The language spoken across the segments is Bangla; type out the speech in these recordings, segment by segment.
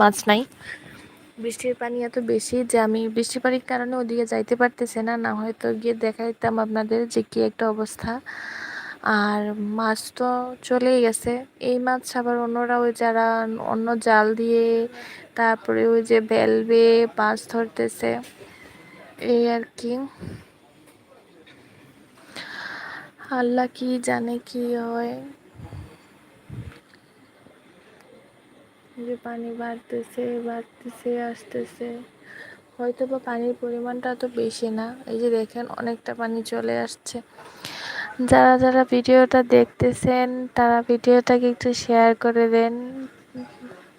মাছ নাই। বৃষ্টির পানি এত বেশি যে আমি বৃষ্টির পানির কারণে ওদিকে যাইতে পারতেছে না না হয়তো গিয়ে দেখাইতাম আপনাদের যে কি একটা অবস্থা। আর মাছ তো চলেই গেছে। এই মাছ আবার অন্যরা ওই যারা অন্য জাল দিয়ে তারপরে ওই যে বেলবে মাছ ধরতেছে, এই আর কি। আল্লাহ কি জানে কি হয়। যে পানি বাড়তেছে বাড়তেছে, আসতেছে। হয়তো বা পানির পরিমাণটা তো বেশি না। এই যে দেখেন, অনেকটা পানি চলে আসছে। যারা যারা ভিডিওটা দেখতেছেন, তারা ভিডিওটাকে একটু শেয়ার করে দেন।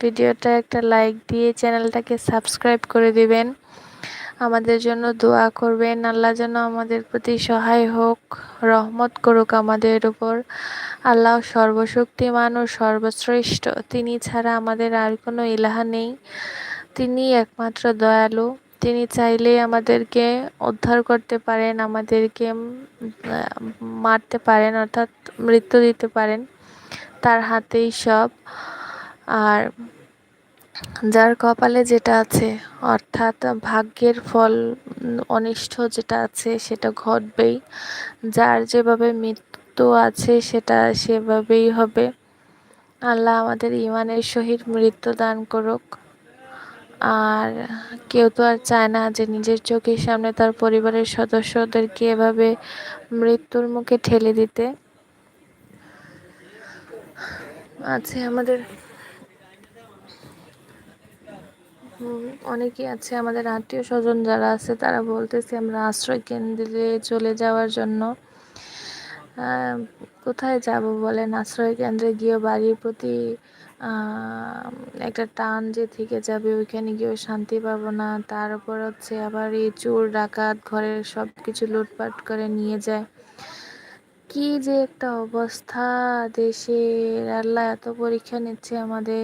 ভিডিওটা একটা লাইক দিয়ে চ্যানেলটাকে সাবস্ক্রাইব করে দিবেন। আমাদের জন্য দোয়া করবেন। আল্লাহ যেন আমাদের প্রতি সহায় হোক, রহমত করুক আমাদের উপর। আল্লাহ সর্বশক্তিমান ও সর্বশ্রেষ্ঠ, তিনি ছাড়া আমাদের আর কোনো ইলাহা নেই। তিনি একমাত্র দয়ালু, তিনি চাইলেই আমাদেরকে উদ্ধার করতে পারেন, আমাদেরকে মারতে পারেন, অর্থাৎ মৃত্যু দিতে পারেন। তার হাতেই সব। আর যার কপালে যেটা আছে, অর্থাৎ ভাগ্যের ফল, অনিষ্ট যেটা আছে সেটা ঘটবেই। যার যেভাবে মৃত্যু আছে সেটা সেভাবেই হবে। আল্লাহ আমাদের ইমানের সহিত মৃত্যু দান করুক। আর কেউ তো আর চায় না যে নিজের চোখের সামনে তার পরিবারের সদস্যদেরকে এভাবে মৃত্যুর মুখে ঠেলে দিতে। আছে আমাদের অনেকেই আছে, আমাদের আত্মীয় স্বজন যারা আছে, তারা বলতেছে আমরা আশ্রয় কেন্দ্রে চলে যাওয়ার জন্য। কোথায় যাব বলেন? আশ্রয় কেন্দ্রে গিয়ে বাড়ির প্রতি একটা টান যে থেকে যাবে, ওইখানে গিয়েও শান্তি পাবো না। তার উপর হচ্ছে আবার এই চোর, ডাকাত, ঘরের সব কিছু লুটপাট করে নিয়ে যায়। কি যে একটা অবস্থা দেশের। আল্লাহ এত পরীক্ষা নিচ্ছে আমাদের।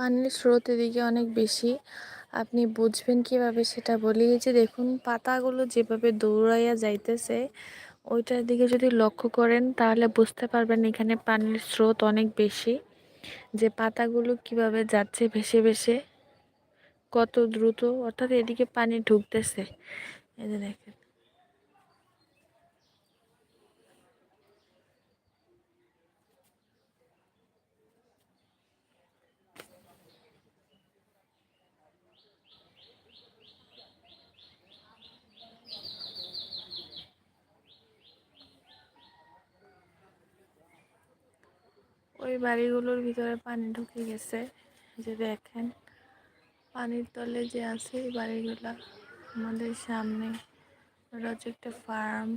পানির স্রোত এদিকে অনেক বেশি। আপনি বুঝবেন কীভাবে সেটা বলি। যে দেখুন, পাতাগুলো যেভাবে দৌড়াইয়া যাইতেছে, ওইটার দিকে যদি লক্ষ্য করেন, তাহলে বুঝতে পারবেন এখানে পানির স্রোত অনেক বেশি। যে পাতাগুলো কীভাবে যাচ্ছে ভেসে ভেসে, কত দ্রুত, অর্থাৎ এদিকে পানি ঢুকতেছে। এই যে দেখেন। ওই বাড়িগুলোর ভিতরে পানি ঢুকে গেছে। যে দেখেন, পানির তলে যে আছে এই বাড়িগুলা, আমাদের সামনে হচ্ছে একটা ফার্ম।